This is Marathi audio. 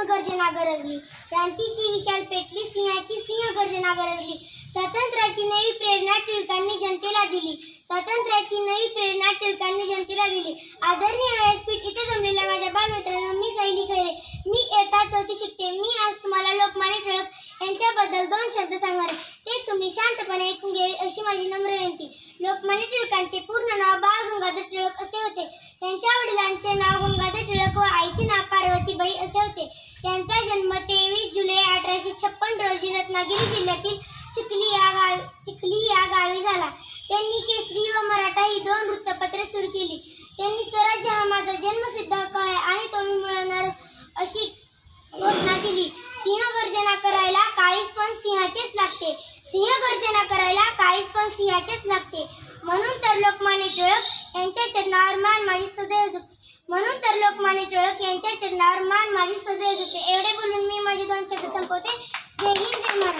सिंह गर्जना गरजली. क्रांतीची विशाल पेटली सिंहाची सिंह गर्जना गरजली. स्वातंत्र्याची नवी प्रेरणा टिळकांनी जनतेला दिली. स्वातंत्र्याची नवी प्रेरणा टिळकांनी जनतेला दिली. आदरणीय व्यासपीठ इथे जमलेल्या माझ्या बालमित्रांनो मी सैली खैरे. मी येता चौथी शिकते. मी आज तुम्हाला लोकमान्य टिळक यांच्याबद्दल दोन शब्द सांगणार ते तुम्ही शांतपणे ऐकून घ्यावे अशी माझी नम्र विनंती. लोकमान्य टिळकांचे पूर्ण नाव बाळ गंगाधर टिळक असे होते त्यांच्या वडिलांचे नाव गंगाधर टिळक व आईचे नाव पार्वतीबाई असे होते. त्यांचा जन्म तेवीस जुलै अठराशे छप्पन रोजी रत्नागिरी जिल्ह्यातील चिखली या गावी चिखली या गावी झाला. त्यांनी केसरी व मराठा ही दोन वृत्तपत्रे सुरू केली. त्यांनी स्वराज्य हा माझा जन्मसिद्ध हक्क आहे आणि तो मी मिळवणार अशी घोषणा दिली. सिंह गर्जना करायला काळीच पण सिंहाचेच लागते. सिंह गर्जना करायला काळीच पण सिंहाचेच लागते. म्हणून तर लोकमान्य टिळक यांच्या चरणावर मान माझी सदैव झुकते. म्हणून तर लोकमान्य आभार मान माझी सदैव होते एवढे बोलून मी माझी दोन शब्द संपवते. जय हिंद जय महाराज